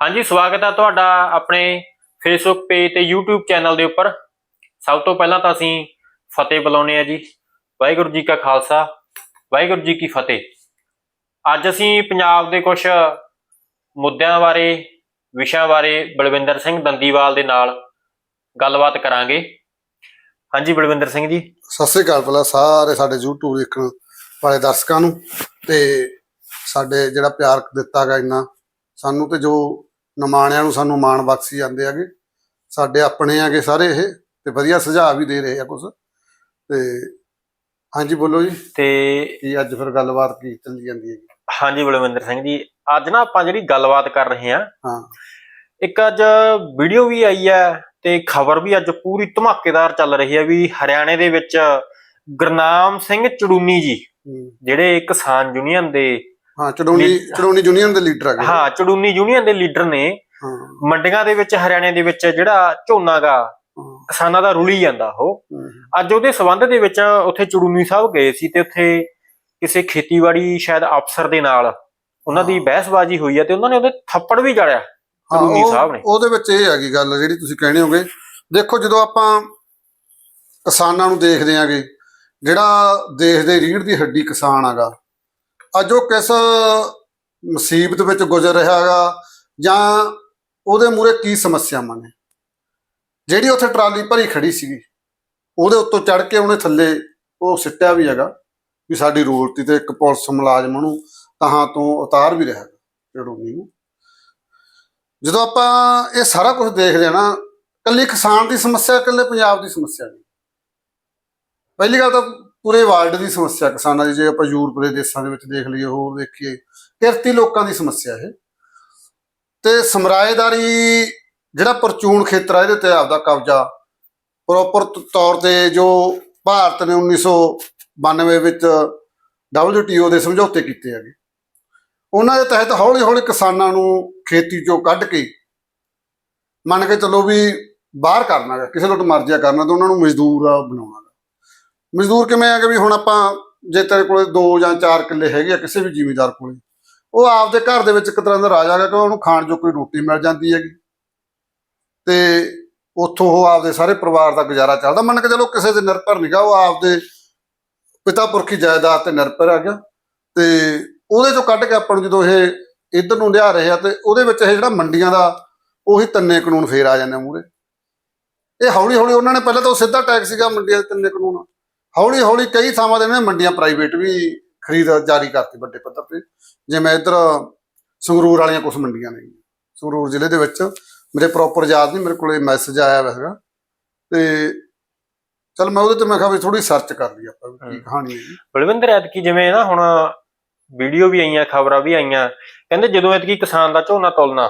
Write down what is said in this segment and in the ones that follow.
ਹਾਂਜੀ, ਸਵਾਗਤ ਹੈ ਤੁਹਾਡਾ ਆਪਣੇ ਫੇਸਬੁੱਕ ਪੇਜ ਤੇ YouTube ਚੈਨਲ ਦੇ ਉੱਪਰ। ਸਭ ਤੋਂ ਪਹਿਲਾਂ ਤਾਂ ਅਸੀਂ ਫਤਿਹ ਬੁਲਾਉਂਦੇ ਆ ਜੀ। ਵਾਹਿਗੁਰੂ ਜੀ ਕਾ ਖਾਲਸਾ, ਵਾਹਿਗੁਰੂ ਜੀ ਕੀ ਫਤਿਹ। ਅੱਜ ਅਸੀਂ ਪੰਜਾਬ ਦੇ ਕੁਝ ਮੁੱਦਿਆਂ ਬਾਰੇ, ਵਿਸ਼ਿਆਂ ਬਾਰੇ ਬਲਵਿੰਦਰ ਸਿੰਘ ਦੰਦੀਵਾਲ ਦੇ ਨਾਲ ਗੱਲਬਾਤ ਕਰਾਂਗੇ। ਹਾਂਜੀ, ਬਲਵਿੰਦਰ ਸਿੰਘ ਜੀ। ਸਤਿ ਸ੍ਰੀ ਅਕਾਲ ਪਹਿਲਾਂ ਸਾਰੇ ਸਾਡੇ YouTube ਦੇਖਣ ਵਾਲੇ ਦਰਸ਼ਕਾਂ ਨੂੰ ਤੇ ਸਾਡੇ ਜਿਹੜਾ ਪਿਆਰ ਦਿੱਤਾ ਗਾ ਇੰਨਾ, ਸਾਨੂੰ ਤੇ ਜੋ ਨਿਮਾਣਿਆਂ ਨੂੰ ਸਾਨੂੰ ਮਾਣ ਬਖਸ਼ੀ ਜਾਂਦੇ ਹੈਗੇ। ਸਾਡੇ ਆਪਣੇ ਹੈਗੇ ਸਾਰੇ ਇਹ ਤੇ ਵਧੀਆ ਸੁਝਾਅ ਵੀ ਦੇ ਰਹੇ ਆ ਕੁਝ ਤੇ ਹਾਂਜੀ ਬੋਲੋ ਜੀ। ਤੇ ਕੀ ਅੱਜ ਫਿਰ ਗੱਲਬਾਤ ਕੀ ਚੱਲੀ ਜਾਂਦੀ ਹੈਗੀ? ਹਾਂਜੀ ਬਲਵਿੰਦਰ ਸਿੰਘ ਜੀ ਅੱਜ ਨਾ ਆਪਾਂ ਜਿਹੜੀ ਗੱਲਬਾਤ ਕਰ ਰਹੇ ਹਾਂ। ਹਾਂ। ਇੱਕ ਅੱਜ ਵੀਡੀਓ ਵੀ ਆਈ ਹੈ ਤੇ ਖਬਰ ਵੀ ਅੱਜ ਪੂਰੀ ਧਮਾਕੇਦਾਰ ਚੱਲ ਰਹੀ ਹੈ ਵੀ ਹਰਿਆਣੇ ਦੇ ਵਿੱਚ ਗੁਰਨਾਮ ਸਿੰਘ ਚੜੂਨੀ ਜੀ ਹੂੰ। ਜਿਹੜੇ ਕਿਸਾਨ ਯੂਨੀਅਨ ਦੇ ਹਾਂ ਚੜੂਣੀ ਲੀ- ਚੜੂਣੀ ਯੂਨੀਅਨ ਦੇ ਲੀਡਰ ਹੈਗੇ ਹਾਂ ਚੜੂਨੀ ਯੂਨੀਅਨ ਦੇ ਲੀਡਰ ਨੇ। ਮੰਡੀਆਂ ਦੇ ਵਿੱਚ ਹਰਿਆਣੇ ਦੇ ਵਿੱਚ ਜਿਹੜਾ ਝੋਨਾ ਗਾ ਹਾਂ, ਕਿਸਾਨਾਂ ਦਾ ਰੁਲੀ ਜਾਂਦਾ ਉਹ। ਅੱਜ ਉਹਦੇ ਸਬੰਧ ਦੇ ਵਿੱਚ ਉੱਥੇ ਚੜੂਨੀ ਸਾਹਿਬ ਗਏ ਸੀ ਤੇ ਉੱਥੇ ਕਿਸੇ ਖੇਤੀਬਾੜੀ ਸ਼ਾਇਦ ਅਫਸਰ ਦੇ ਨਾਲ ਉਹਨਾਂ ਦੀ। ਬਹਿਸਬਾਜ਼ੀ ਹੋਈ ਹੈ ਤੇ ਉਹਨਾਂ ਨੇ ਉਹਦੇ ਥੱਪੜ ਵੀ ਜੜਿਆ ਚੜੂਨੀ ਸਾਹਿਬ ਨੇ। ਉਹਦੇ ਵਿੱਚ ਇਹ ਹੈਗੀ ਗੱਲ ਜਿਹੜੀ ਤੁਸੀਂ ਕਹਿਣੇ ਹੋਗੇ। ਦੇਖੋ ਜਦੋਂ ਆਪਾਂ ਕਿਸਾਨਾਂ ਨੂੰ ਦੇਖਦੇ ਆਂਗੇ ਜਿਹੜਾ ਦੇਸ਼ ਦੇ ਰੀੜ ਦੀ ਹੱਡੀ ਕਿਸਾਨ ਹੈਗਾ ਅੱਜ ਉਹ ਕਿਸ ਮੁਸੀਬਤ ਵਿੱਚ ਗੁਜ਼ਰ ਰਿਹਾ ਹੈਗਾ ਜਾਂ ਉਹਦੇ ਮੂਰੇ ਕੀ ਸਮੱਸਿਆਵਾਂ ਨੇ? ਜਿਹੜੀ ਉੱਥੇ ਟਰਾਲੀ ਭਰੀ ਖੜੀ ਸੀਗੀ, ਉਹਦੇ ਉੱਤੋਂ ਚੜ ਕੇ ਉਹਨੇ ਥੱਲੇ ਉਹ ਸਿੱਟਿਆ ਵੀ ਹੈਗਾ ਵੀ ਸਾਡੀ ਰੋਲਤੀ ਤੇ ਇੱਕ ਪੁਲਿਸ ਮੁਲਾਜ਼ਮ ਨੂੰ ਤਹਾਂ ਤੋਂ ਉਤਾਰ ਵੀ ਰਿਹਾ ਹੈਗਾ ਚੜੂਨੀ ਨੂੰ ਜਦੋਂ ਆਪਾਂ ਇਹ ਸਾਰਾ ਕੁਝ ਦੇਖਦੇ ਆ ਨਾ ਕੱਲੀ ਕਿਸਾਨ ਦੀ ਸਮੱਸਿਆ, ਇਕੱਲੇ ਪੰਜਾਬ ਦੀ ਸਮੱਸਿਆ ਨਹੀਂ। ਪਹਿਲੀ ਗੱਲ ਤਾਂ ਪੂਰੇ ਵਰਲਡ ਦੀ ਸਮੱਸਿਆ, ਕਿਸਾਨਾਂ ਦੀ, ਜੇ ਆਪਾਂ ਯੂਰਪ ਦੇ ਦੇਸ਼ਾਂ ਦੇ ਵਿੱਚ ਦੇਖ ਲਈਏ, ਹੋਰ ਦੇਖੀਏ, ਕਿਰਤੀ ਲੋਕਾਂ ਦੀ ਸਮੱਸਿਆ ਇਹ। ਤੇ ਸਮਰਾਏਦਾਰੀ ਜਿਹੜਾ ਪਰਚੂਨ ਖੇਤਰ ਆ, ਇਹਦੇ ਤੇ ਆਪਦਾ ਕਬਜ਼ਾ ਪ੍ਰੋਪਰ ਤੌਰ ਤੇ ਜੋ ਭਾਰਤ ਨੇ 1992 ਵਿੱਚ WTO ਦੇ ਸਮਝੌਤੇ ਕੀਤੇ ਹੈਗੇ। ਉਹਨਾਂ ਦੇ ਤਹਿਤ ਹੌਲੀ ਹੌਲੀ ਕਿਸਾਨਾਂ ਨੂੰ ਖੇਤੀ ਚੋਂ ਕੱਢ ਕੇ ਮੰਨ ਕੇ ਚੱਲੋ ਵੀ ਬਾਹਰ ਕਰਨਾ ਗਾ ਕਿਸੇ ਲੋਟ ਮਰਜ਼ੀਆ ਕਰਨਾ, ਤੇ ਉਹਨਾਂ ਨੂੰ ਮਜ਼ਦੂਰ ਬਣਾਉਣਾ। ਮਜ਼ਦੂਰ ਕਿਵੇਂ ਆ ਕਿ ਵੀ ਹੁਣ ਆਪਾਂ ਜੇ ਤੇਰੇ ਕੋਲੇ 2 ਜਾਂ 4 ਕਿੱਲੇ ਹੈਗੇ ਆ ਕਿਸੇ ਵੀ ਜ਼ਿਮੀਂਦਾਰ ਕੋਲੇ, ਉਹ ਆਪਦੇ ਘਰ ਦੇ ਵਿੱਚ ਇੱਕ ਤਰ੍ਹਾਂ ਦਾ ਰਾਜਾ ਹੈਗਾ ਕਿ ਉਹਨੂੰ ਖਾਣ ਜੋ ਕੋਈ ਰੋਟੀ ਮਿਲ ਜਾਂਦੀ ਹੈਗੀ। ਤੇ ਉੱਥੋਂ ਉਹ ਆਪਦੇ ਸਾਰੇ ਪਰਿਵਾਰ ਦਾ ਗੁਜ਼ਾਰਾ ਚੱਲਦਾ। ਮੰਨ ਕੇ ਚਲੋ ਕਿਸੇ ਤੇ ਨਿਰਭਰ ਨਹੀਂਗਾ ਉਹ ਆਪਦੇ ਪਿਤਾ ਪੁਰਖੀ ਜਾਇਦਾਦ ਤੇ ਨਿਰਭਰ ਆ ਗਿਆ। ਤੇ ਉਹਦੇ ਚੋਂ ਕੱਢ ਕੇ ਆਪਾਂ ਨੂੰ ਜਦੋਂ ਇਹ ਇੱਧਰ ਨੂੰ ਲਿਆ ਰਹੇ ਆ ਤੇ ਉਹਦੇ ਵਿੱਚ ਇਹ ਜਿਹੜਾ ਮੰਡੀਆਂ ਦਾ ਉਹੀ ਤੰਨੇ ਕਾਨੂੰਨ ਫੇਰ ਆ ਜਾਂਦੇ ਮੂਰੇ ਇਹ ਹੌਲੀ ਹੌਲੀ ਉਹਨਾਂ ਨੇ ਪਹਿਲਾਂ ਤਾਂ ਉਹ ਸਿੱਧਾ ਟੈਕਸ ਸੀਗਾ ਮੰਡੀਆਂ ਦੇ ਤੰਨੇ ਕਾਨੂੰਨ। ਹੌਲੀ ਹੌਲੀ ਕਈ ਥਾਵਾਂ ਦੇ ਨੇ ਮੰਡੀਆਂ ਪ੍ਰਾਈਵੇਟ ਵੀ ਖਰੀਦ ਜਾਰੀ ਕਰਤੀ ਵੱਡੇ ਪੱਧਰ ਤੇ। ਜਿਵੇਂ ਇੱਧਰ ਸੰਗਰੂਰ ਵਾਲੀਆਂ ਕੁਝ ਮੰਡੀਆਂ ਨੇ। ਸੰਗਰੂਰ ਜ਼ਿਲ੍ਹੇ ਦੇ ਵਿੱਚ ਮੇਰੇ ਪ੍ਰੋਪਰ ਯਾਦ ਨਹੀਂ ਮੇਰੇ ਕੋਲੇ ਮੈਸੇਜ ਆਇਆ ਹੈਗਾ। ਤੇ ਚਲ ਮੈਂ ਉਹਦੇ ਤੇ ਮੈਂ ਕਿਹਾ ਵੀ ਥੋੜੀ ਸਰਚ ਕਰ ਲਈ ਆਪਾਂ ਵੀ ਕੀ। ਕਹਾਣੀ ਹੈ। ਬਲਵਿੰਦਰ ਐਤਕੀ ਜਿਵੇਂ ਨਾ ਹੁਣ ਵੀਡੀਓ ਵੀ ਆਈਆਂ ਖਬਰਾਂ ਵੀ ਆਈਆਂ ਕਹਿੰਦੇ ਜਦੋਂ ਐਤਕੀ ਕਿਸਾਨ ਦਾ ਝੋਨਾ ਤੋਲਣਾ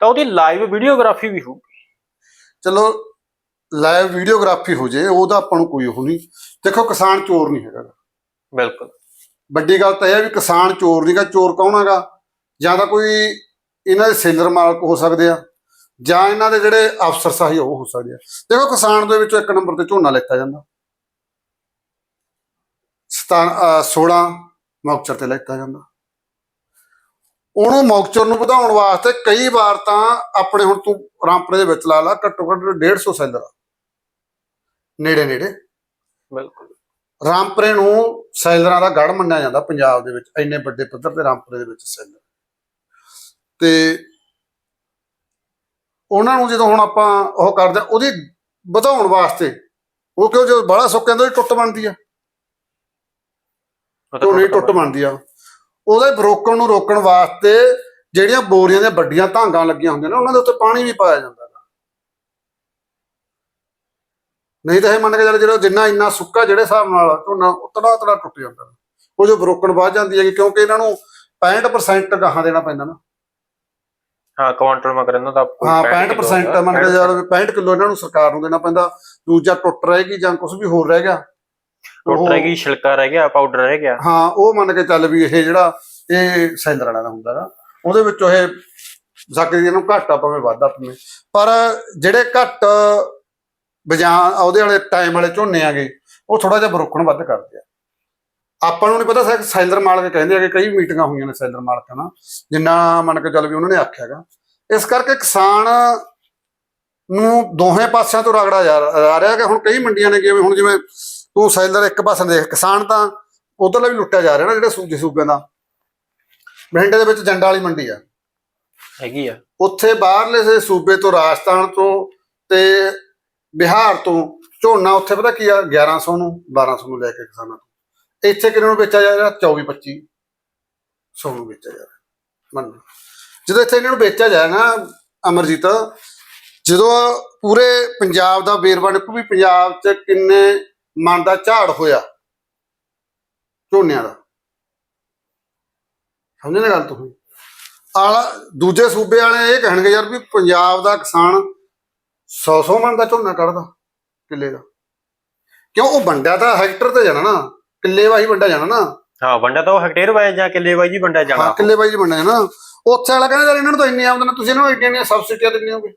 ਤਾਂ ਉਹਦੀ ਲਾਈਵ ਵੀਡੀਓਗ੍ਰਾਫੀ ਵੀ ਹੋਊ ਚਲੋ ਲਾਈਵ ਵੀਡੀਓਗ੍ਰਾਫੀ ਹੋ ਜੇ ਉਹਦਾ ਆਪਾਂ ਨੂੰ ਕੋਈ ਉਹ ਨਹੀਂ। ਦੇਖੋ ਕਿਸਾਨ ਚੋਰ ਨਹੀਂ ਹੈਗਾ। ਬਿਲਕੁਲ। ਵੱਡੀ ਗੱਲ ਤਾਂ ਇਹ ਹੈ ਵੀ ਕਿਸਾਨ ਚੋਰ ਨਹੀਂਗਾ। ਚੋਰ ਕੌਣ ਹੈਗਾ? ਜਾਂ ਤਾਂ ਕੋਈ ਇਹਨਾਂ ਦੇ ਸੇਲਰ ਮਾਲਕ ਹੋ ਸਕਦੇ ਆ ਜਾਂ ਇਹਨਾਂ ਦੇ ਜਿਹੜੇ ਅਫਸਰ ਸਾਹੀ ਉਹ ਹੋ ਸਕਦੇ ਆ। ਦੇਖੋ ਕਿਸਾਨ ਦੇ ਵਿੱਚੋਂ ਇੱਕ ਨੰਬਰ ਤੇ ਝੋਨਾ ਲੈਤਾ ਜਾਂਦਾ। ਸਤਾ 16 ਮੌਕਚਰ ਤੇ ਲੈਤਾ ਜਾਂਦਾ। ਉਹਨੂੰ ਮੌਕਚਰ ਨੂੰ ਵਧਾਉਣ ਵਾਸਤੇ ਕਈ ਵਾਰ ਤਾਂ ਆਪਣੇ ਹੁਣ ਤੂੰ ਰਾਮਪੁਰੇ ਦੇ ਵਿੱਚ ਲਾ ਲਾ ਘੱਟੋ ਘੱਟ 150 ਸੈਲਰ। ਨੇੜੇ ਨੇੜੇ। ਬਿਲਕੁਲ। ਰਾਮਪੁਰੇ ਨੂੰ ਸੈਲਰਾਂ ਦਾ ਗੜ ਮੰਨਿਆ ਜਾਂਦਾ ਪੰਜਾਬ ਦੇ ਵਿੱਚ ਇੰਨੇ ਵੱਡੇ ਪੱਧਰ ਤੇ ਰਾਮਪੁਰੇ ਦੇ ਵਿੱਚ ਸੈਲਰ। ਤੇ ਉਹਨਾਂ ਨੂੰ ਜਦੋਂ ਹੁਣ ਆਪਾਂ ਉਹ ਕਰਦੇ ਉਹਦੀ ਵਧਾਉਣ ਵਾਸਤੇ ਉਹ ਕਿਉਂ ਜਦੋਂ ਬੜਾ ਸੁੱਕ ਜਾਂਦਾ ਟੁੱਟ ਬਣਦੀ ਆ। ਦੀ ਟੁੱਟ ਬਣਦੀ ਆ। ਉਹਦੇ ਰੋਕਣ ਨੂੰ ਰੋਕਣ ਵਾਸਤੇ ਜਿਹੜੀਆਂ ਬੋਰੀਆਂ ਦੀਆਂ ਵੱਡੀਆਂ ਧਾਂਗਾਂ ਲੱਗੀਆਂ ਹੁੰਦੀਆਂ ਨੇ ਉਹਨਾਂ ਦੇ ਉੱਤੇ ਪਾਣੀ ਵੀ ਪਾਇਆ ਜਾਂਦਾ। ਨਹੀਂ ਤਾਂ ਇਹ ਮੰਨ ਕੇ ਚੱਲ ਜਿਹੜਾ ਜਿੰਨਾ ਇੰਨਾ ਸੁੱਕਾ ਜਿਹੜੇ ਹਿਸਾਬ ਨਾਲ ਝੋਨਾ ਉਤੜਾ ਉਤੜਾ ਟੁੱਟ ਜਾਂਦਾ। ਉਹ ਜੋ ਰੋਕਣ ਵੱਧ ਜਾਂਦੀ ਹੈ ਕਿਉਂਕਿ ਇਹਨਾਂ ਨੂੰ 65% ਗਾਹਾਂ ਦੇਣਾ ਪੈਂਦਾ ਨਾ। ਹਾਂ ਕੁਆਂਟਲ ਮਗਰ ਇਹਨਾਂ ਦਾ ਹਾਂ 65 65% ਮੰਨ ਕੇ ਚੱਲ 65 ਕਿਲੋ ਇਹਨਾਂ ਨੂੰ ਸਰਕਾਰ ਨੂੰ ਦੇਣਾ ਪੈਂਦਾ। ਦੂਜਾ ਟੁੱਟ ਰਹੇਗੀ ਜਾਂ ਕੁਝ ਵੀ ਹੋਰ ਰਹਿ ਗਿਆ ਟੁੱਟ ਉਹ- ਰਹਿ ਗਈ ਛਿਲਕਾ ਰਹਿ ਗਿਆ ਪਾਊਡਰ ਰਹਿ ਗਿਆ। ਹਾਂ ਉਹ ਮੰਨ ਕੇ ਚੱਲ ਵੀ ਇਹ ਜਿਹੜਾ ਇਹ ਸੈਲਰ ਵਾਲਾ ਦਾ ਹੁੰਦਾ ਗਾ ਉਹਦੇ ਵਿੱਚੋਂ ਇਹ ਸਕਦੀ ਇਹਨੂੰ ਘਾਟਾ ਪਵੇ ਵਾਧਾ ਪਵੇ ਪਰ ਜਿਹੜੇ ਘੱਟ ਬਜਾਂ ਉਹਦੇ ਵਾਲੇ ਟਾਈਮ ਵਾਲੇ ਝੋਨੇ ਆਗੇ ਉਹ ਥੋੜਾ ਜਿਹਾ ਬਰੋਕਣ ਵੱਧ ਕਰਦੇ ਆ। ਆਪਾਂ ਨੂੰ ਨਹੀਂ ਪਤਾ ਸੈ- ਸੈਲਰ ਮਾਲਕ ਕਹਿੰਦੇ ਆ ਕਿ ਕਈ ਮੀਟਿੰਗਾਂ ਹੋਈਆਂ ਨੇ ਸੈਲਰ ਮਾਲਕਾਂ ਨਾਲ ਜਿੰਨਾ ਮੰਨ ਕੇ ਚੱਲ ਵੀ ਉਹਨਾਂ ਨੇ ਆਖਿਆਗਾ ਇਸ ਕਰਕੇ ਕਿਸਾਨ ਨੂੰ ਦੋਹੇ ਪਾਸਿਆਂ ਤੋਂ ਰਗੜਾ ਜਾ ਰਿਹਾ ਕਿ ਹੁਣ ਕਈ ਮੰਡੀਆਂ ਨੇ ਜਿਵੇਂ ਹੁਣ ਜਿਵੇਂ ਤੂੰ ਸੈਲਰ ਇੱਕ ਪਾਸੇ ਦੇਖ ਕਿਸਾਨ ਤਾਂ ਉਧਰਲੇ ਵੀ ਲੁੱਟਿਆ ਜਾ ਰਿਹਾ ਨਾ ਜਿਹੜੇ ਸੂਜੇ ਸੂਬਿਆਂ ਦਾ। ਬਠਿੰਡੇ ਦੇ ਵਿੱਚ ਜੰਡਾ ਵਾਲੀ ਮੰਡੀ ਆ। ਹੈਗੀ ਆ। ਉੱਥੇ ਬਾਹਰਲੇ ਸੂਬੇ ਤੋਂ ਰਾਜਸਥਾਨ ਤੋਂ ਤੇ ਬਿਹਾਰ ਤੋਂ ਝੋਨਾ ਉੱਥੇ ਪਤਾ ਕੀ ਆ 1100 ਨੂੰ 1200 ਨੂੰ ਲੈ ਕੇ ਕਿਸਾਨਾਂ ਤੋਂ। ਇੱਥੇ ਕਿੰਨੇ ਨੂੰ ਵੇਚਿਆ ਜਾ ਰਿਹਾ? 24 25 ਸੌ ਨੂੰ ਵੇਚਿਆ ਜਾ ਰਿਹਾ। ਮੰਨ ਜਦੋਂ ਇੱਥੇ ਇਹਨਾਂ ਨੂੰ ਵੇਚਿਆ ਜਾਏ ਨਾ, ਅਮਰਜੀਤ, ਜਦੋਂ ਪੂਰੇ ਪੰਜਾਬ ਦਾ ਵੇਰਵਾ ਨਿਕੂ ਵੀ ਪੰਜਾਬ 'ਚ ਕਿੰਨੇ ਮਨ ਦਾ ਝਾੜ ਹੋਇਆ ਝੋਨਿਆਂ ਦਾ। ਸਮਝੇ ਨਾ ਗੱਲ ਤੁਸੀਂ? ਆਲਾ, ਦੂਜੇ ਸੂਬੇ ਵਾਲੇ ਇਹ ਕਹਿਣਗੇ ਯਾਰ ਵੀ ਪੰਜਾਬ ਦਾ ਕਿਸਾਨ 100 100 ਮਣ ਦਾ ਝੋਨਾ ਕੱਢਦਾ ਕਿੱਲੇ ਦਾ। ਕਿਉਂ? ਉਹ ਵੰਡਿਆ ਤਾਂ ਹੈਕਟਰ ਤੇ ਜਾਣਾ ਨਾ। ਕਿੱਲੇ ਵਾਹੀ ਵੰਡਿਆ ਜਾਣਾ ਨਾ। ਹਾਂ ਵੰਡਾ ਤਾਂ ਉਹ ਹੈਕਟੇਅਰ ਵਾਈਜ਼ ਜਾਂ ਕਿੱਲੇ ਵਾਈਜ਼ ਹੀ ਵੰਡਿਆ ਜਾਣਾ। ਹਾਂ ਕਿੱਲੇ ਵਾਹੀ ਵੰਡਿਆ ਨਾ ਉੱਥੇ ਵਾਲਾ ਕਹਿੰਦਾ ਯਾਰ ਇਹਨਾਂ ਨੂੰ ਤਾਂ ਇੰਨੀ ਆਮਦਨ ਤੁਸੀਂ ਇਹਨਾਂ ਨੂੰ ਇੰਨੀਆਂ ਇੰਨੀਆਂ ਸਬਸਿਡੀਆਂ ਦਿੰਦੇ ਹੋਗੇ।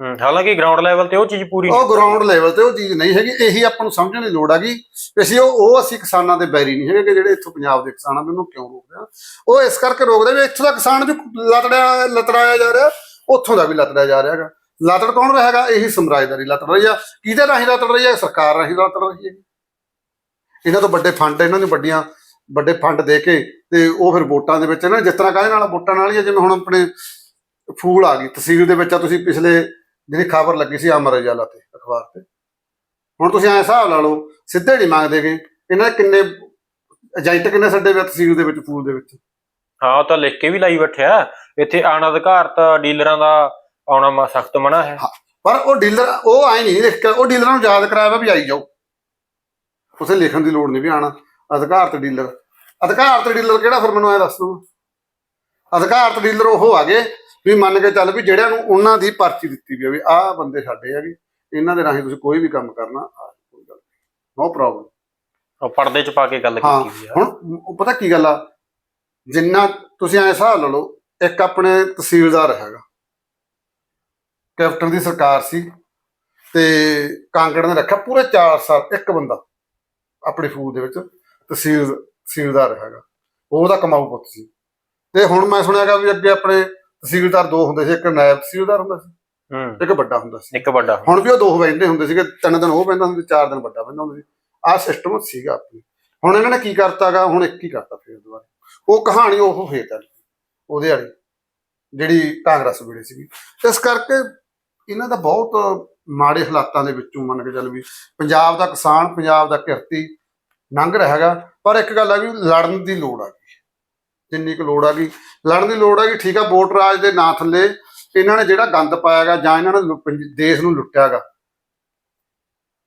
ਹੂੰ, ਹਾਲਾਂਕਿ ਗਰਾਊਂਡ ਲੈਵਲ ਤੇ ਉਹ ਚੀਜ਼ ਪੂਰੀ ਉਹ ਗਰਾਊਂਡ ਲੈਵਲ ਤੇ ਉਹ ਚੀਜ਼ ਨਹੀਂ ਹੈਗੀ। ਇਹੀ ਆਪਾਂ ਨੂੰ ਸਮਝਣ ਦੀ ਲੋੜ ਹੈਗੀ ਅਸੀਂ ਉਹ ਉਹ ਅਸੀਂ ਕਿਸਾਨਾਂ ਦੇ ਬੈਰੀ ਨਹੀਂ ਹੈਗੇ ਕਿ ਜਿਹੜੇ ਇੱਥੋਂ ਪੰਜਾਬ ਦੇ ਕਿਸਾਨਾਂ ਉਹਨੂੰ ਕਿਉਂ ਰੋਕਦੇ ਆ? ਉਹ ਇਸ ਕਰਕੇ ਰੋਕਦੇ ਵੀ ਇੱਥੋਂ ਦਾ ਕਿਸਾਨ ਵੀ ਲਤੜਿਆ ਲਤੜਾਇਆ ਜਾ ਰਿਹਾ। ਉੱਥੋਂ ਦਾ ਵੀ ਲਤੜਿਆ ਜਾ ਰਿਹਾ ਹੈਗਾ। ਲਤੜ ਕੌਣ ਰਿਹਾ ਹੈਗਾ? ਇਹੀ ਸਮਰਾਜਦਾਰੀ ਲਤੜ ਰਹੀ ਆ। ਕਿਹਦੇ ਰਾਹੀਂ ਲਤੜ ਰਹੀ ਹੈ ਸਰਕਾਰ ਰਾਹੀਂ ਲਤੜ ਰਹੀ ਹੈ ਇਹਨਾਂ ਤੋਂ ਵੱਡੇ ਫੰਡ, ਇਹਨਾਂ ਨੂੰ ਵੱਡੀਆਂ, ਵੱਡੇ ਫੰਡ ਦੇ ਕੇ ਤੇ ਉਹ ਫਿਰ ਵੋਟਾਂ ਦੇ ਵਿੱਚ ਨਾ, ਜਿਸ ਤਰ੍ਹਾਂ ਕਾਹਦੇ ਨਾਲ ਵੋਟਾਂ ਨਾਲ ਹੀ ਜਿਵੇਂ ਹੁਣ ਆਪਣੇ ਫੂਲ ਆ ਗਈ। ਤਸਵੀਰ ਦੇ ਵਿੱਚ ਆ, ਤੁਸੀਂ ਪਿਛਲੇ ਜਿਹੜੀ ਖਬਰ ਲੱਗੀ ਸੀ ਅਮਰ ਉਜਾਲਾ ਤੇ, ਅਖਬਾਰ ਤੇ। ਹੁਣ ਤੁਸੀਂ ਐਂ ਹਿਸਾਬ ਲਾ ਲਓ, ਸਿੱਧੇ ਨਹੀਂ ਮੰਗਦੇਗੇ ਇਹਨਾਂ ਦੇ ਕਿੰਨੇ, ਏਜੰਟ ਕਿੰਨੇ ਛੱਡੇ ਵੇ ਤਸਵੀਰ ਦੇ ਵਿੱਚ, ਫੂਲ ਦੇ ਵਿੱਚ? ਹਾਂ, ਉਹ ਤਾਂ ਲਿਖ ਕੇ ਵੀ ਲਾਈ ਬੈਠਿਆ ਇੱਥੇ ਆਣ ਅਧਿਕਾਰਤ ਡੀਲਰਾਂ ਦਾ ਆਉਣਾ ਸਖਤ ਮਨਾ ਹੈ। ਪਰ ਉਹ ਡੀਲਰ ਉਹ ਐ ਨਹੀਂ ਲਿਖ ਕੇ ਉਹ ਡੀਲਰਾਂ ਨੂੰ ਯਾਦ ਕਰਾਇਆ ਵਾ ਵੀ ਆਈ ਜਾਓ। ਉਸੇ ਲਿਖਣ ਦੀ ਲੋੜ ਨਹੀਂ ਵੀ ਆਣਾ ਅਧਿਕਾਰਤ ਡੀਲਰ। ਅਧਿਕਾਰਤ ਡੀਲਰ ਕਿਹੜਾ ਫਿਰ ਮੈਨੂੰ ਐ ਦੱਸ ਦੋ ਅਧਿਕਾਰਤ ਡੀਲਰ ਉਹ ਆ ਗਏ ਵੀ ਮੰਨ ਕੇ ਚੱਲ ਵੀ ਜਿਹੜਿਆਂ ਨੂੰ ਉਹਨਾਂ ਦੀ ਪਰਚੀ ਦਿੱਤੀ ਵੀ ਆ ਵੀ ਆਹ ਬੰਦੇ ਸਾਡੇ ਹੈਗੇ ਇਹਨਾਂ ਦੇ ਰਾਹੀਂ ਤੁਸੀਂ ਕੋਈ ਵੀ ਕੰਮ ਕਰਨਾ ਆਹ ਕੋਈ ਗੱਲ ਨੋ ਪ੍ਰੋਬਲਮ। ਉਹ ਪਰਦੇ ਚ ਪਾ ਕੇ ਗੱਲ ਕੀਤੀ ਆ। ਹੁਣ ਪਤਾ ਕੀ ਗੱਲ ਆ? ਜਿੰਨਾ ਤੁਸੀਂ ਐ ਹਿਸਾਬ ਲਾ ਲਓ ਇੱਕ ਆਪਣੇ ਤਹਿਸੀਲਦਾਰ ਹੈਗਾ। ਕੈਪਟਨ ਦੀ ਸਰਕਾਰ ਸੀ ਤੇ ਕਾਂਗੜ ਨੇ ਰੱਖਿਆ ਪੂਰੇ 4 ਸਾਲ ਇੱਕ ਬੰਦਾ ਆਪਣੀ ਫੂਡ ਦੇ ਵਿੱਚ ਤਹਿਸੀਲ ਤਹਿਸੀਲਦਾਰ ਹੈਗਾ। ਉਹ ਉਹਦਾ ਕਮਾਊ ਪੁੱਤ ਸੀ। ਤੇ ਹੁਣ ਮੈਂ ਸੁਣਿਆਗਾ ਵੀ ਅੱਗੇ ਆਪਣੇ ਤਹਿਸੀਲਦਾਰ ਦੋ ਹੁੰਦੇ ਸੀ ਇੱਕ ਨਾਇਬ ਤਹਿਸੀਲਦਾਰ ਹੁੰਦਾ ਸੀ ਹੂੰ। ਇੱਕ ਵੱਡਾ ਹੁੰਦਾ ਸੀ। ਇੱਕ ਵੱਡਾ ਹੁਣ ਵੀ ਉਹ ਦੋ ਬੈਠਦੇ ਹੁੰਦੇ ਸੀਗੇ ਤਿੰਨ ਦਿਨ ਉਹ ਬੈਠਦਾ ਹੁੰਦਾ ਸੀ ਚਾਰ ਦਿਨ ਵੱਡਾ ਬੈਠਦਾ ਹੁੰਦਾ ਸੀ। ਆਹ ਸਿਸਟਮ ਸੀਗਾ ਆਪਣੀ। ਹੁਣ ਇਹਨਾਂ ਨੇ ਕੀ ਕਰਤਾਗਾ ਹੁਣ ਇੱਕ ਹੀ ਕਰਤਾ ਫੇਰ ਦੁਬਾਰਾ। ਉਹ ਕਹਾਣੀ ਉਹ ਫੇਰ ਚੱਲ ਉਹਦੇ ਵਾਲੀ, ਜਿਹੜੀ ਕਾਂਗਰਸ ਵੇਲੇ ਸੀਗੀ। ਇਸ ਕਰਕੇ ਇਹਨਾਂ ਦਾ ਬਹੁਤ ਮਾੜੇ ਹਾਲਾਤਾਂ ਦੇ ਵਿੱਚੋਂ ਮੰਨ ਕੇ ਚੱਲ ਵੀ ਪੰਜਾਬ ਦਾ ਕਿਸਾਨ, ਪੰਜਾਬ ਦਾ ਕਿਰਤੀ ਲੰਘ ਰਿਹਾ ਹੈਗਾ। ਪਰ ਇੱਕ ਗੱਲ ਆ ਵੀ ਲੜਨ ਦੀ ਲੋੜ ਆ ਗਈ। ਜਿੰਨੀ ਕੁ ਲੋੜ ਆ ਗਈ। ਲੜਨ ਦੀ ਲੋੜ ਆ ਗਈ, ਠੀਕ ਆ, ਵੋਟ ਰਾਜ ਦੇ ਨਾਂ ਥੱਲੇ ਇਹਨਾਂ ਨੇ ਜਿਹੜਾ ਗੰਦ ਪਾਇਆਗਾ ਜਾਂ ਇਹਨਾਂ ਨੇ ਦੇਸ਼ ਨੂੰ ਲੁੱਟਿਆਗਾ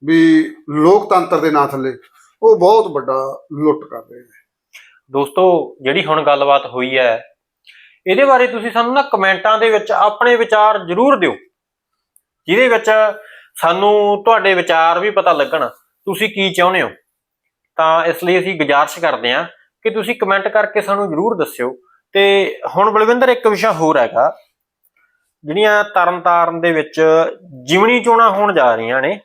ਵੀ ਲੋਕਤੰਤਰ ਦੇ ਨਾਂ ਥੱਲੇ ਉਹ ਬਹੁਤ ਵੱਡਾ ਲੁੱਟ ਕਰ ਰਹੇ ਨੇ। ਦੋਸਤੋ, ਜਿਹੜੀ ਹੁਣ ਗੱਲਬਾਤ ਹੋਈ ਹੈ ਇਹਦੇ ਬਾਰੇ ਤੁਸੀਂ ਸਾਨੂੰ ਨਾ ਕਮੈਂਟਾਂ ਦੇ ਵਿੱਚ ਆਪਣੇ ਵਿਚਾਰ ਜ਼ਰੂਰ ਦਿਓ ਜਿਹਦੇ ਵਿੱਚ ਸਾਨੂੰ ਤੁਹਾਡੇ ਵਿਚਾਰ ਵੀ ਪਤਾ ਲੱਗਣ। ਤੁਸੀਂ ਕੀ ਚਾਹੁੰਦੇ ਹੋ? ਤਾਂ ਇਸ ਲਈ ਅਸੀਂ ਗੁਜ਼ਾਰਿਸ਼ ਕਰਦੇ ਹਾਂ ਕਿ ਤੁਸੀਂ ਕਮੈਂਟ ਕਰਕੇ ਸਾਨੂੰ ਜ਼ਰੂਰ ਦੱਸਿਓ। ਤੇ ਹੁਣ ਬਲਵਿੰਦਰ ਇੱਕ ਵਿਸ਼ਾ ਹੋਰ ਹੈਗਾ ਜਿਹੜੀਆਂ ਤਰਨਤਾਰਨ ਦੇ ਵਿੱਚ ਜਿਮਣੀ ਚੋਣਾਂ ਹੋਣ ਜਾ ਰਹੀਆਂ ਨੇ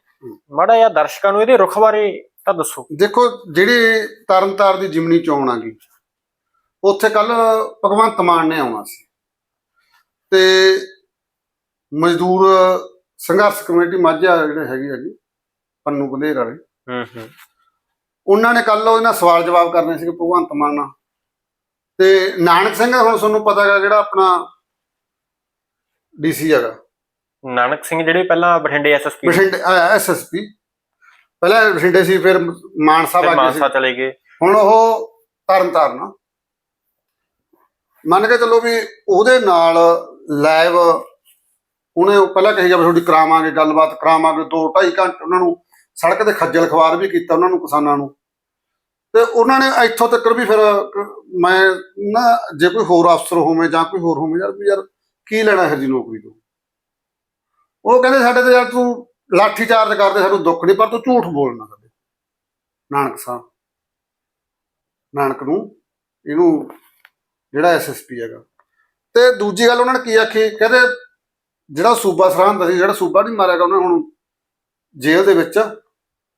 ਮਾੜਾ ਜਿਹਾ ਦਰਸ਼ਕਾਂ ਨੂੰ ਇਹਦੇ ਰੁਖ ਬਾਰੇ ਤਾਂ ਦੱਸੋ। ਦੇਖੋ ਜਿਹੜੀ ਤਰਨਤਾਰ ਦੀ ਜਿਮਨੀ ਚੋਣ ਆ ਗਈ ਉੱਥੇ ਕੱਲ ਭਗਵੰਤ ਮਾਨ ਨੇ ਆਉਣਾ ਸੀ। ਤੇ ਮਜ਼ਦੂਰ ਸੰਘਰਸ਼ ਕਮੇਟੀ ਮਾਝਾ ਜਿਹੜੇ ਹੈਗੀ ਹੈਗੀ ਪੰਨੂ ਬੰਦੇਰ ਵਾਲੇ ਹੂੰ ਹੂੰ। ਉਹਨਾਂ ਨੇ ਕੱਲ ਉਹਦੇ ਨਾਲ ਸਵਾਲ ਜਵਾਬ ਕਰਨੇ ਸੀ ਭਗਵੰਤ ਮਾਨ ਨਾਲ। ਤੇ ਨਾਨਕ ਸਿੰਘ ਹੁਣ ਤੁਹਾਨੂੰ ਪਤਾ ਹੈਗਾ ਜਿਹੜਾ ਆਪਣਾ ਡੀਸੀ ਹੈਗਾ। ਨਾਨਕ ਸਿੰਘ ਜਿਹੜੇ ਪਹਿਲਾਂ ਬਠਿੰਡੇ ਐਸਐਸਪੀ ਬਠਿੰਡੇ ਐਸਐਸਪੀ ਪਹਿਲਾਂ ਬਠਿੰਡੇ ਸੀ ਫਿਰ ਮਾਨਸਾ ਬਾਗੀ ਸੀ। ਮਾਨਸਾ ਚਲੇ ਗਏ। ਹੁਣ ਉਹ ਤਰਨ ਤਾਰਨ ਮੰਨ ਕੇ ਚੱਲੋ ਵੀ ਉਹਦੇ ਨਾਲ ਲਾਈਵ ਉਹਨੇ ਪਹਿਲਾਂ ਕਹੀ ਜਾਵੇ ਤੁਹਾਡੀ ਕਰਾਵਾਂਗੇ ਗੱਲਬਾਤ, ਕਰਾਵਾਂਗੇ 2 2.5 ਘੰਟੇ ਉਹਨਾਂ ਨੂੰ ਸੜਕ ਤੇ ਖੱਜਲ ਖਵਾਰ ਵੀ ਕੀਤਾ ਉਹਨਾਂ ਨੂੰ, ਕਿਸਾਨਾਂ ਨੂੰ। ਤੇ ਉਹਨਾਂ ਨੇ ਇੱਥੋਂ ਤੱਕ ਵੀ ਫਿਰ ਮੈਂ ਨਾ ਜੇ ਕੋਈ ਹੋਰ ਅਫਸਰ ਹੋਵੇ ਜਾਂ ਕੋਈ ਹੋਰ ਹੋਵੇ, ਯਾਰ ਵੀ ਯਾਰ ਕੀ ਲੈਣਾ ਹੈ ਜੀ ਨੌਕਰੀ ਤੋਂ? ਉਹ ਕਹਿੰਦੇ ਸਾਡੇ ਤੇ ਯਾਰ ਤੂੰ ਲਾਠੀ ਚਾਰਜ ਕਰਦੇ, ਸਾਨੂੰ ਦੁੱਖ ਨਹੀਂ ਪਰ ਤੂੰ ਝੂਠ ਬੋਲਣਾ ਸਾਡੇ। ਨਾਨਕ ਸਾਹਿਬ, ਨਾਨਕ ਨੂੰ, ਇਹਨੂੰ ਜਿਹੜਾ ਐਸਐਸਪੀ ਹੈਗਾ। ਤੇ ਦੂਜੀ ਗੱਲ ਉਹਨਾਂ ਨੇ ਕੀ ਆਖੀ? ਕਹਿੰਦੇ ਜਿਹੜਾ ਸੂਬਾ ਸਰਹੰਦ ਸੀ ਜਿਹੜਾ ਸੂਬਾ ਨਹੀਂ ਮਾਰਿਆ ਗਿਆ ਉਹਨੇ ਹੁਣ ਜੇਲ੍ਹ ਦੇ ਵਿੱਚ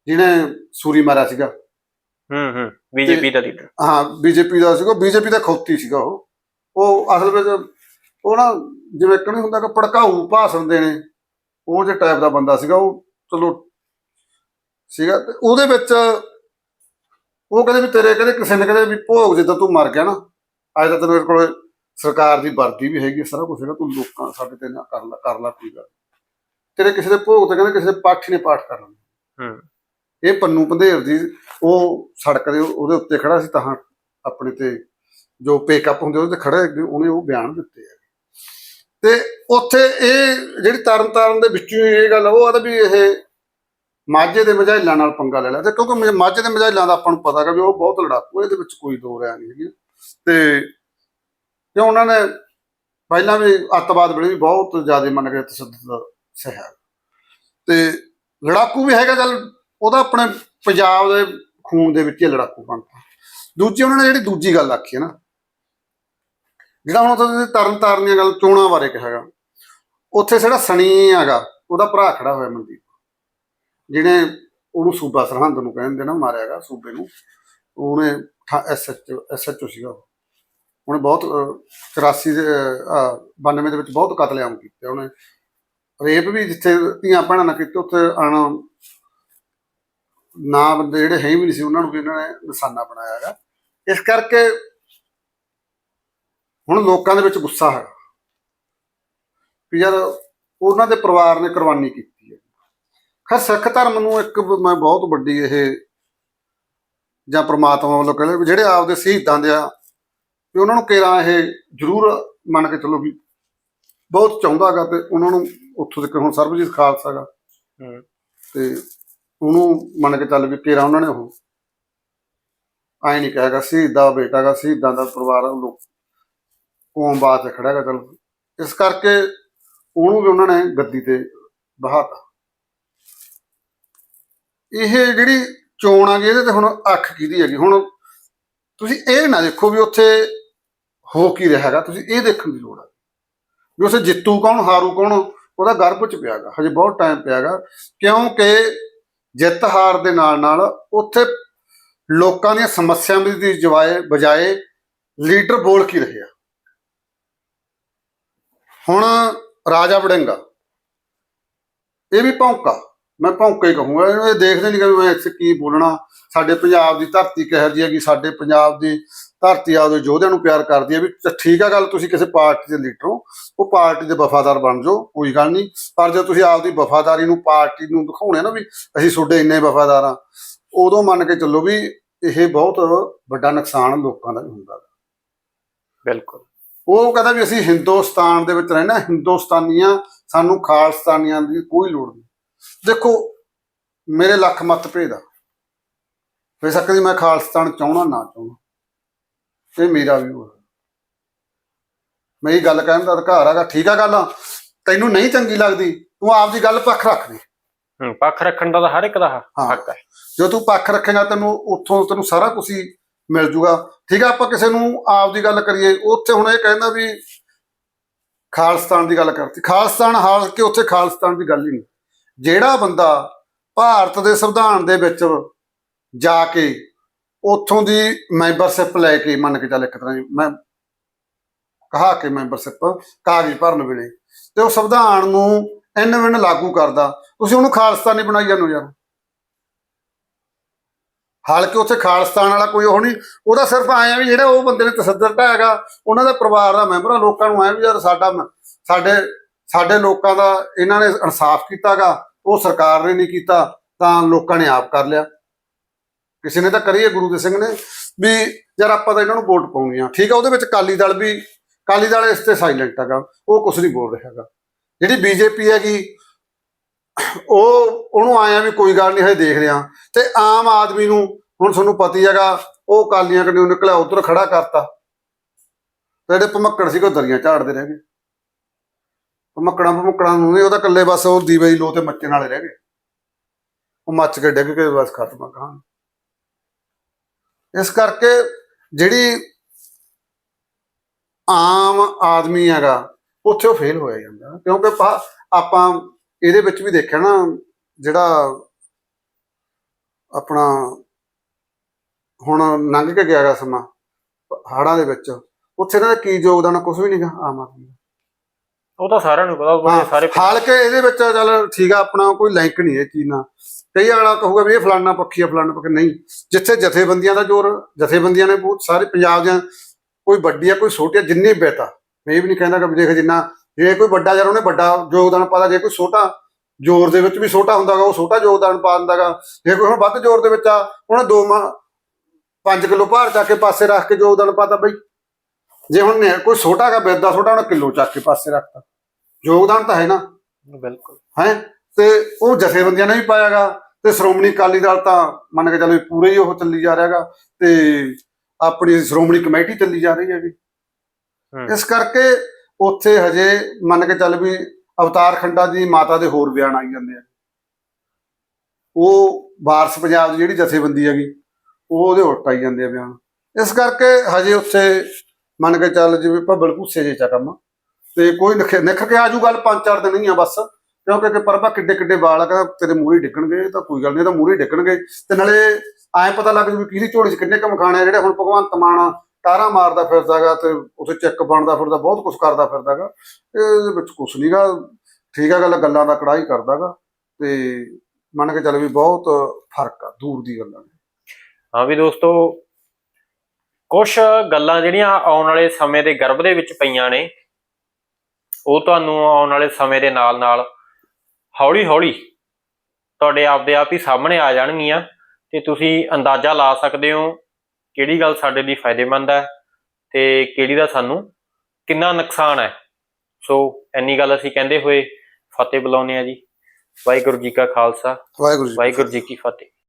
ਜਿਹਨੇ ਸੂਰੀ ਮਾਰਿਆ ਸੀਗਾ। ਹੂੰ ਹੂੰ ਬੀਜੇਪੀ ਦਾ ਲੀਡਰ ਹਾਂ ਬੀਜੇਪੀ ਦਾ ਸੀਗਾ ਬੀਜੇਪੀ ਦਾ ਖੌਤੀ ਸੀਗਾ ਉਹ। ਉਹ ਅਸਲ ਵਿੱਚ ਉਹ ਨਾ ਜਿਵੇਂ ਇੱਕ ਨਹੀਂ ਹੁੰਦਾ ਕਿ ਭੜਕਾਊ ਭਾਸ਼ਣ ਦੇਣੇ ਉਹ ਜੇ ਟਾਈਪ ਦਾ ਬੰਦਾ ਸੀਗਾ ਉਹ ਚਲੋ ਸੀਗਾ। ਤੇ ਉਹਦੇ ਵਿੱਚ ਉਹ ਕਹਿੰਦੇ ਵੀ ਤੇਰੇ ਕਹਿੰਦੇ ਕਿਸੇ ਨੇ ਕਹਿੰਦੇ ਵੀ ਭੋਗ ਜਿੱਦਾਂ ਤੂੰ ਮਰ ਗਿਆ ਨਾ ਅੱਜ ਤਾਂ ਤੈਨੂੰ ਮੇਰੇ ਕੋਲ ਸਰਕਾਰ ਦੀ ਵਰਦੀ ਵੀ ਹੈਗੀ ਸਾਰਾ ਕੁਝ ਹੈਗਾ ਤੂੰ ਲੋਕਾਂ ਸਾਡੇ ਤੇ ਨਾ ਕਰ ਲੈ ਕਰ ਲੈ ਕੋਈ ਗੱਲ। ਤੇਰੇ ਕਿਸੇ ਦੇ ਭੋਗ ਤੇ ਕਹਿੰਦੇ ਕਿਸੇ ਦੇ ਪਾਠੀ ਨੇ ਪਾਠ ਕਰ ਲੈਣਾ ਹੂੰ। ਇਹ ਪੰਨੂ ਪੰਧੇਰ ਦੀ ਉਹ ਸੜਕ ਦੇ ਉਹਦੇ ਉੱਤੇ ਖੜਾ ਸੀ ਤਾਂ ਆਪਣੇ ਤੇ ਜੋ ਪੇਕਅਪ ਹੁੰਦੇ ਉਹਦੇ ਤੇ ਖੜਾ ਉਹਨੇ ਉਹ ਬਿਆਨ ਦਿੱਤੇ ਆ। ਤੇ ਉੱਥੇ ਇਹ ਜਿਹੜੀ ਤਰਨ ਤਾਰਨ ਦੇ ਵਿੱਚੋਂ ਇਹ ਗੱਲ ਉਹ ਆਦਾ ਵੀ ਇਹ ਮਾਝੇ ਦੇ ਮਝੈਲਾਂ ਨਾਲ ਪੰਗਾ ਲੈ ਲਿਆ। ਤੇ ਕਿਉਂਕਿ ਮਝ- ਦੇ ਮਝੈਲਾਂ ਦਾ ਆਪਾਂ ਨੂੰ ਪਤਾ ਹੈਗਾ ਵੀ ਉਹ ਬਹੁਤ ਲੜਾਕੂ ਇਹਦੇ ਵਿੱਚ ਕੋਈ ਦੋ ਰਾਇ ਨਹੀਂ ਹੈਗੀ ਤੇ ਤੇ ਉਹਨਾਂ ਨੇ ਪਹਿਲਾਂ ਵੀ ਅੱਤਵਾਦ ਵੇਲੇ ਵੀ ਬਹੁਤ ਜ਼ਿਆਦਾ ਮੰਨ ਕੇ ਤਸ਼ੱਦਦ ਸਹਿਆ ਤੇ ਲੜਾਕੂ ਵੀ ਹੈਗਾ ਚੱਲ, ਉਹਦਾ ਆਪਣੇ ਪੰਜਾਬ ਦੇ ਖੂਨ ਦੇ ਵਿੱਚ ਹੀ ਲੜਾਕੂ ਬਣਦਾ। ਦੂਜੀ ਉਹਨਾਂ ਨੇ ਜਿਹੜੀ ਦੂਜੀ ਗੱਲ ਆਖੀ ਹੈ ਨਾ, ਜਿਹੜਾ ਹੁਣ ਤੁਸੀਂ ਤਰਨ ਤਾਰਨ ਦੀਆਂ ਗੱਲ ਚੋਣਾਂ ਬਾਰੇ ਕਿਹਾਗਾ ਉੱਥੇ ਜਿਹੜਾ ਸਣੀ ਹੈਗਾ, ਉਹਦਾ ਭਰਾ ਖੜਾ ਹੋਇਆ ਮਨਦੀਪ। ਜਿਹਨੇ ਉਹਨੂੰ ਸੂਬਾ ਸਰਹੰਦ ਨੂੰ ਕਹਿੰਦੇ ਨਾ ਮਾਰਿਆਗਾ ਸੂਬੇ ਨੂੰ। ਉਹਨੇ ਐਸਐਚ ਐਸਐਚਓ ਸੀਗਾ ਉਹਨੇ ਬਹੁਤ ਅਹ, 84 ਦੇ ਅਹ, 92 ਦੇ ਵਿੱਚ ਬਹੁਤ ਕਤਲੇਆਮ ਕੀਤੇ ਉਹਨੇ। ਰੇਪ ਵੀ ਜਿੱਥੇ ਧੀਆਂ ਭੈਣਾਂ ਨਾਲ ਕੀਤੇ ਉੱਥੇ ਆਣ ਨਾ ਬੰਦੇ ਜਿਹੜੇ ਹੈ ਵੀ ਨਹੀਂ ਸੀ ਉਹਨਾਂ ਨੂੰ ਵੀ ਇਹਨਾਂ ਨੇ ਨਿਸ਼ਾਨਾ ਬਣਾਇਆ ਹੈਗਾ। ਇਸ ਕਰਕੇ ਹੁਣ ਲੋਕਾਂ ਦੇ ਵਿੱਚ ਗੁੱਸਾ ਹੈ ਵੀ ਯਾਰ ਉਹਨਾਂ ਦੇ ਪਰਿਵਾਰ ਨੇ ਕੁਰਬਾਨੀ ਕੀਤੀ ਹੈ। ਖੈਰ ਸਿੱਖ ਧਰਮ ਨੂੰ ਇੱਕ ਮੈਂ ਬਹੁਤ ਵੱਡੀ ਇਹ ਜਾਂ ਪ੍ਰਮਾਤਮਾ ਵੱਲੋਂ ਕਹਿੰਦੇ ਵੀ ਜਿਹੜੇ ਆਪਦੇ ਸ਼ਹੀਦਾਂ ਦੇ ਆ ਵੀ ਉਹਨਾਂ ਨੂੰ ਕੇਰਾ ਇਹ ਜ਼ਰੂਰ ਮੰਨ ਕੇ ਚੱਲੋ ਵੀ ਬਹੁਤ ਚਾਹੁੰਦਾਗਾ ਤੇ ਉਹਨਾਂ ਨੂੰ ਉੱਥੋਂ ਤੱਕ ਹੁਣ ਸਰਬਜੀਤ ਖਾਲਸਾ ਗਾ। ਹੂੰ। ਤੇ ਉਹਨੂੰ ਮੰਨ ਕੇ ਚੱਲ ਵੀ ਕੇਰਾ ਉਹਨਾਂ ਨੇ ਉਹ। ਐ ਨਹੀਂ ਕਹੇਗਾ ਸ਼ਹੀਦਾਂ ਦਾ ਬੇਟਾ ਗਾ ਸ਼ਹੀਦਾਂ ਦਾ ਪਰਿਵਾਰ ਲੋਕ ਕੌਮ ਬਾਤ ਖੜਾ ਹੈਗਾ ਚੱਲ। ਇਸ ਕਰਕੇ ਉਹਨੂੰ ਵੀ ਉਹਨਾਂ ਨੇ ਗੱਦੀ ਤੇ ਬਹਾਤਾ। ਇਹ ਜਿਹੜੀ ਚੋਣ ਆ ਗਈ ਇਹਦੇ ਤੇ ਹੁਣ ਅੱਖ ਕਿਹਦੀ ਹੈਗੀ? ਹੁਣ ਤੁਸੀਂ ਇਹ ਨਾ ਦੇਖੋ ਵੀ ਉੱਥੇ ਹੋ ਕੀ ਰਿਹਾ ਹੈਗਾ। ਤੁਸੀਂ ਇਹ ਦੇਖਣ ਦੀ ਲੋੜ ਹੈ ਵੀ ਉੱਥੇ ਜਿੱਤੂ ਕੌਣ, ਹਾਰੂ ਕੌਣ, ਉਹਦਾ ਗਰਭ ਚ ਪਿਆਗਾ। ਹਜੇ ਬਹੁਤ ਟਾਈਮ ਪਿਆਗਾ। ਕਿਉਂਕਿ ਜਿੱਤ ਹਾਰ ਦੇ ਨਾਲ ਨਾਲ ਉੱਥੇ ਲੋਕਾਂ ਦੀਆਂ ਸਮੱਸਿਆਵਾਂ ਦੀ ਜਵਾਏ ਬਜਾਏ ਲੀਡਰ ਬੋਲ ਕੀ ਰਹੇ ਆ? ਹੁਣ ਰਾਜਾ ਵੜਿੰਗਾ, ਇਹ ਵੀ ਭੌਂਕਾ। ਮੈਂ ਭੌਂਕਾ ਹੀ ਕਹੂੰਗਾ ਇਹਨੂੰ ਇਹ ਦੇਖਦੇ ਨਹੀਂ ਕਿ ਮੈਂ ਇੱਥੇ ਕੀ ਬੋਲਣਾ। ਸਾਡੇ ਪੰਜਾਬ ਦੀ ਧਰਤੀ ਕਹਿ ਜੀ ਹੈਗੀ ਸਾਡੇ ਪੰਜਾਬ ਦੀ ਧਰਤੀ ਆਪਦੇ ਯੋਧਿਆਂ ਨੂੰ ਪਿਆਰ ਕਰਦੀ ਹੈ ਵੀ ਤਾਂ ਠੀਕ ਆ ਗੱਲ ਤੁਸੀਂ ਕਿਸੇ ਪਾਰਟੀ ਦੇ ਲੀਡਰ ਹੋ ਉਹ ਪਾਰਟੀ ਦੇ ਵਫਾਦਾਰ ਬਣ ਜਾਓ ਕੋਈ ਗੱਲ ਨਹੀਂ ਪਰ ਜੇ ਤੁਸੀਂ ਆਪਦੀ ਵਫਾਦਾਰੀ ਨੂੰ ਪਾਰਟੀ ਨੂੰ ਦਿਖਾਉਣੇ ਨਾ ਵੀ ਅਸੀਂ ਤੁਹਾਡੇ ਇੰਨੇ ਵਫਾਦਾਰ ਆ ਉਦੋਂ ਮੰਨ ਕੇ ਚੱਲੋ ਵੀ ਇਹ ਬਹੁਤ ਵੱਡਾ ਨੁਕਸਾਨ ਲੋਕਾਂ ਦਾ ਵੀ ਹੁੰਦਾ। ਬਿਲਕੁਲ। ਉਹ ਕਹਿੰਦਾ ਵੀ ਅਸੀਂ ਹਿੰਦੁਸਤਾਨ ਦੇ ਵਿੱਚ ਰਹਿਣਾ ਹਿੰਦੁਸਤਾਨੀਆਂ ਸਾਨੂੰ ਖਾਲਸਤਾਨੀਆਂ ਦੀ ਕੋਈ ਲੋੜ ਨਹੀਂ ਦੇਖੋ ਮੇਰੇ ਲੱਖ ਮਤ ਭੇਦ ਆ। ਬੇਸ਼ੱਕ ਦੀ ਮੈਂ ਖਾਲਸਤਾਨ ਚਾਹਣਾ ਨਾ ਚਾਹਣਾ ਇਹ ਮੇਰਾ ਵੀ ਹੈ ਮੈਂ ਇਹ ਗੱਲ ਕਹਿਣ ਦਾ ਅਧਿਕਾਰ ਹੈਗਾ ਠੀਕ ਆ ਗੱਲ। ਤੈਨੂੰ ਨਹੀਂ ਚੰਗੀ ਲੱਗਦੀ ਤੂੰ ਆਪਦੀ ਗੱਲ ਪੱਖ ਰੱਖ ਦੇ। ਹੂੰ ਪੱਖ ਰੱਖਣ ਦਾ ਤਾਂ ਹਰ ਇੱਕ ਦਾ ਹ- ਹਾਂ। ਹੱਕ ਹੈ। ਜੋ ਤੂੰ ਪੱਖ ਰੱਖੇਗਾ ਤੈਨੂੰ ਉੱਥੋਂ ਤੈਨੂੰ ਸਾਰਾ ਕੁਝ ਹੀ ਮਿਲ ਜੂਗਾ। ਠੀਕ ਆ ਆਪਾਂ ਕਿਸੇ ਨੂੰ ਆਪਦੀ ਗੱਲ ਕਰੀਏ ਉੱਥੇ ਹੁਣ ਇਹ ਕਹਿੰਦਾ ਵੀ ਖਾਲਸਤਾਨ ਦੀ ਗੱਲ ਕਰਤੀ। ਖਾਲਸਤਾਨ ਹਾਲ ਕੇ ਉੱਥੇ ਖਾਲਸਤਾਨ ਦੀ ਗੱਲ ਹੀ ਨਹੀਂ। ਜਿਹੜਾ ਬੰਦਾ ਭਾਰਤ ਦੇ ਸੰਵਿਧਾਨ ਦੇ ਵਿੱਚ ਜਾ ਕੇ ਉੱਥੋਂ ਦੀ ਮੈਂਬਰਸ਼ਿਪ ਲੈ ਕੇ ਮੰਨ ਕੇ ਚੱਲ ਇੱਕ ਤਰ੍ਹਾਂ ਦੀ ਮੈਂ ਕਹਾ ਕੇ ਮੈਂਬਰਸ਼ਿਪ ਕਾਗਜ਼ ਭਰਨ ਵੇਲੇ ਤੇ ਉਹ ਸੰਵਿਧਾਨ ਨੂੰ ਇੰਨ ਵਿਨ ਲਾਗੂ ਕਰਦਾ। ਤੁਸੀਂ ਉਹਨੂੰ ਖਾਲਸਤਾਨੀ ਬਣਾਈ ਜਾਂਦੇ ਯਾਰ। ਹਾਲਾਂਕਿ ਉੱਥੇ ਖਾਲਸਤਾਨ ਵਾਲਾ ਕੋਈ ਉਹ ਨਹੀਂ, ਉਹਦਾ ਸਿਰਫ ਆਇਆ ਵੀ ਜਿਹੜਾ ਉਹ ਬੰਦੇ ਨੇ ਤਸੱਦਰ ਢਾਇਆਗਾ ਉਹਨਾਂ ਦੇ ਪਰਿਵਾਰ ਦਾ ਮੈਂਬਰ ਆ, ਲੋਕਾਂ ਨੂੰ ਆਇਆ ਵੀ ਯਾਰ ਸਾਡਾ ਸਾਡੇ ਸਾਡੇ ਲੋਕਾਂ ਦਾ ਇਹਨਾਂ ਨੇ ਇਨਸਾਫ ਕੀਤਾਗਾ, ਉਹ ਸਰਕਾਰ ਨੇ ਨਹੀਂ ਕੀਤਾ, ਤਾਂ ਲੋਕਾਂ ਨੇ ਆਪ ਕਰ ਲਿਆ। ਕਿਸੇ ਨੇ ਤਾਂ ਕਰੀਏ ਗੁਰੂ ਦੇ ਸਿੰਘ ਨੇ। ਵੀ ਯਾਰ ਆਪਾਂ ਤਾਂ ਇਹਨਾਂ ਨੂੰ ਵੋਟ ਪਾਉਣੀ ਆ ਠੀਕ ਆ, ਉਹਦੇ ਵਿੱਚ ਕਾਲੀ ਦਲ ਵੀ ਕਾਲੀ ਦਲ ਇਸ ਤੇ ਸਾਇਲੈਂਟ ਹੈਗਾ, ਉਹ ਕੁਝ ਨਹੀਂ ਬੋਲ ਰਿਹਾ ਹੈਗਾ। ਜਿਹੜੀ ਬੀਜੇਪੀ ਹੈਗੀ, ਉਹ, ਉਹਨੂੰ ਆਇਆ ਵੀ ਕੋਈ ਗੱਲ ਨਹੀਂ, ਹਜੇ ਦੇਖ ਰਿਹਾ। ਤੇ ਆਮ ਆਦਮੀ ਨੂੰ ਹੁਣ ਤੁਹਾਨੂੰ ਪਤਾ ਹੀ ਹੈਗਾ, ਉਹ ਕਾਲੀਆਂ ਕੰਨਿਓ ਨਿਕਲਿਆ, ਉਧਰ ਖੜਾ ਕਰਤਾ। ਤੇ ਜਿਹੜੇ ਭਮੱਕੜ ਸੀ, ਉਹ ਦਰੀਆਂ ਝਾੜਦੇ ਰਹਿ ਗਏ। ਮੱਕੜਾਂ ਭਮੱਕੜਾਂ ਨੂੰ ਨਹੀਂ ਉਹਦਾ ਇਕੱਲੇ ਬਸ ਉਹ ਦੀਵੇ ਦੀ ਲੋ ਤੇ ਮੱਚਣ ਵਾਲੇ ਰਹਿ ਗਏ। ਉਹ ਮੱਚ ਕੇ ਡਿੱਗ ਕੇ ਬਸ ਖਤਮ ਆ ਕਹਾਣੀ। ਇਸ ਕਰਕੇ ਜਿਹੜੀ ਆਮ ਆਦਮੀ ਹੈਗਾ, ਉੱਥੇ ਉਹ ਫੇਲ ਹੋਇਆ ਜਾਂਦਾ। ਕਿਉਂਕਿ ਆਪਾਂ ਇਹਦੇ ਵਿੱਚ ਵੀ ਦੇਖਿਆ ਨਾ, ਜਿਹੜਾ ਆਪਣਾ ਹੁਣ ਲੰਘ ਕੇ ਗਿਆਗਾ ਸਮਾਂ ਹੜਾਂ ਦੇ ਵਿੱਚ, ਉੱਥੇ ਇਹਨਾਂ ਦਾ ਕੀ ਯੋਗਦਾਨ ਕੁਝ ਵੀ ਨਹੀਂਗਾ ਆਮ ਆਦਮੀ ਦਾ। ਉਹ ਤਾਂ ਸਾਰਿਆਂ ਨੂੰ ਪਤਾ ਉਹ ਤਾਂ ਸਾਰੇ ਹਾਲ ਕੇ ਇਹਦੇ ਵਿੱਚ ਚੱਲ ਠੀਕ ਆ ਆਪਣਾ ਕੋਈ ਲਿੰਕ ਨਹੀਂ ਇਹ ਚੀਜ਼ ਨਾਲ। ਕਈ ਅਗਲਾ ਕਹੂਗਾ ਵੀ ਇਹ ਫਲਾਨਾ ਪੱਖੀ ਆ ਫਲਾਨਾ ਪੱਖੀ ਨਹੀਂ। ਜਿੱਥੇ ਜਥੇਬੰਦੀਆਂ ਦਾ ਜ਼ੋਰ ਜਥੇਬੰਦੀਆਂ ਨੇ ਬਹੁਤ ਸਾਰੇ ਪੰਜਾਬ ਦੀਆਂ ਕੋਈ ਵੱਡੀ ਆ ਕੋਈ ਛੋਟੀ ਆ ਜਿੰਨੇ ਬੇਤਾ ਮੈਂ ਇਹ ਵੀ ਨਹੀਂ ਕਹਿੰਦਾ ਕਿ ਦੇਖ ਜਿੰਨਾ ਜੇ ਕੋਈ ਵੱਡਾ ਯਾਰ ਉਹਨੇ ਵੱਡਾ ਯੋਗਦਾਨ ਪਾਦਾ ਜੇ ਕੋਈ ਛੋਟਾ ਜ਼ੋਰ ਦੇ ਵਿੱਚ ਵੀ ਛੋਟਾ ਹੁੰਦਾਗਾ ਉਹ ਛੋਟਾ ਯੋਗਦਾਨ ਪਾ ਦਿੰਦਾਗਾ ਜੇ ਕੋਈ ਹੁਣ ਵੱਧ ਜ਼ੋਰ ਦੇ ਵਿੱਚ ਆ ਉਹਨੇ 2 5 ਕਿਲੋ ਭਾਰ ਚੱਕ ਕੇ ਪਾਸੇ ਰੱਖ ਕੇ ਯੋਗਦਾਨ ਪਾਤਾ ਬਈ। ਜੇ ਹੁਣ ਨੇ ਕੋਈ ਛੋਟਾ ਹੈਗਾ ਬੇਦਾ ਛੋਟਾ ਉਹਨੇ ਕਿਲੋ ਚੱਕ ਕੇ ਪਾਸੇ ਰੱਖਤਾ ਯੋਗਦਾਨ ਤਾਂ ਹੈ ਨਾ। ਬਿਲਕੁਲ। ਹੈ? ਤੇ ਉਹ ਜਥੇਬੰਦੀਆਂ ਨੇ ਵੀ ਪਾਇਆਗਾ ਤੇ ਸ਼੍ਰੋਮਣੀ ਅਕਾਲੀ ਦਲ ਤਾਂ ਮੰਨ ਕੇ ਚੱਲੋ ਵੀ ਪੂਰੇ ਹੀ ਉਹ ਚੱਲੀ ਜਾ ਰਿਹਾਗਾ ਤੇ ਆਪਣੀ ਸ਼੍ਰੋਮਣੀ ਕਮੇਟੀ ਚੱਲੀ ਜਾ ਰਹੀ ਹੂੰ। ਇਸ ਕਰਕੇ ਉੱਥੇ ਹਜੇ ਮੰਨ ਕੇ ਚੱਲ ਵੀ ਅਵਤਾਰ ਖੰਡਾ ਦੀ ਮਾਤਾ ਦੇ ਹੋਰ ਬਿਆਨ ਆਈ ਜਾਂਦੇ ਆ। ਉਹ ਵਾਰਸ ਪੰਜਾਬ ਦੀ ਜਿਹੜੀ ਜਥੇਬੰਦੀ ਹੈਗੀ ਉਹ ਉਹਦੇ ਉਲਟ ਆਈ ਜਾਂਦੇ ਆ ਬਿਆਨ। ਇਸ ਕਰਕੇ ਹਜੇ ਉੱਥੇ ਮੰਨ ਕੇ ਚੱਲ ਜਿਵੇਂ ਭੱਬਲ ਭੂਸੇ ਜੇ ਚਾ ਕੰਮ। ਤੇ ਕੋਈ ਨਿਖ ਨਿਖਰ ਕੇ ਆਜੂ ਗੱਲ ਪੰਜ ਚਾਰ ਦਿਨ ਹੀ ਆ ਬਸ। ਕਿਉਂਕਿ ਕਿ ਪਰਬਾ ਕਿੱਡੇ ਕਿੱਡੇ ਵਾਲ ਆ, ਕਹਿੰਦਾ ਤੇਰੇ ਮੂਹਰੇ ਡਿੱਗਣਗੇ ਤਾਂ ਕੋਈ ਗੱਲ ਨਹੀਂ ਇਹ ਤਾਂ ਮੂਹਰੇ ਡਿੱਗਣਗੇ। ਤੇ ਨਾਲੇ ਐਂ ਪਤਾ ਲੱਗ ਜੂ ਕਿਹਦੀ ਝੋਲੀ 'ਚ ਕਿੰਨੇ ਕੁ ਮਖਾਣੇ ਆ, ਜਿਹੜੇ ਹੁਣ ਭਗਵੰਤ ਮਾਨ ਟਾਰਾ ਮਾਰਦਾ ਫਿਰਦਾਗਾ ਤੇ ਉੱਥੇ ਚੈੱਕ ਬਣਦਾ ਫਿਰਦਾ, ਬਹੁਤ ਕੁਝ ਕਰਦਾ ਫਿਰਦਾਗਾ ਇਹਦੇ ਵਿੱਚ ਕੁਝ ਨਹੀਂਗਾ ਠੀਕ ਆ ਗੱਲ, ਗੱਲਾਂ ਦਾ ਕੜਾਈ ਕਰਦਾਗਾ ਤੇ ਮੰਨ ਕੇ ਚੱਲ ਵੀ ਬਹੁਤ ਫ਼ਰਕ ਆ, ਦੂਰ ਦੀ ਗੱਲਾਂ ਨੇ। ਹਾਂ ਵੀ ਦੋਸਤੋ ਕੁਝ ਗੱਲਾਂ ਜਿਹੜੀਆਂ ਆਉਣ ਵਾਲੇ ਸਮੇਂ ਦੇ ਗਰਭ ਦੇ ਵਿੱਚ ਪਈਆਂ ਨੇ ਉਹ ਤੁਹਾਨੂੰ ਆਉਣ ਵਾਲੇ ਸਮੇਂ ਦੇ ਨਾਲ ਨਾਲ ਹੌਲੀ ਹੌਲੀ ਤੁਹਾਡੇ ਆਪਦੇ ਆਪ ਹੀ ਸਾਹਮਣੇ ਆ ਜਾਣਗੀਆਂ ਤੇ ਤੁਸੀਂ ਅੰਦਾਜ਼ਾ ਲਾ ਸਕਦੇ ਹੋ ਕਿਹੜੀ ਗੱਲ ਸਾਡੇ ਲਈ ਫਾਇਦੇਮੰਦ ਹੈ ਤੇ ਕਿਹੜੀ ਦਾ ਸਾਨੂੰ ਕਿੰਨਾ ਨੁਕਸਾਨ ਹੈ। ਸੋ ਇੰਨੀ ਗੱਲ ਅਸੀਂ ਕਹਿੰਦੇ ਹੋਏ ਫਤਿਹ ਬੁਲਾਉਂਦੇ ਆ ਜੀ। ਵਾਹਿਗੁਰੂ ਜੀ ਕਾ ਖਾਲਸਾ ਵਾਹਿਗੁਰੂ ਜੀ ਵਾਹਿਗੁਰੂ ਜੀ ਕੀ ਫਤਿਹ।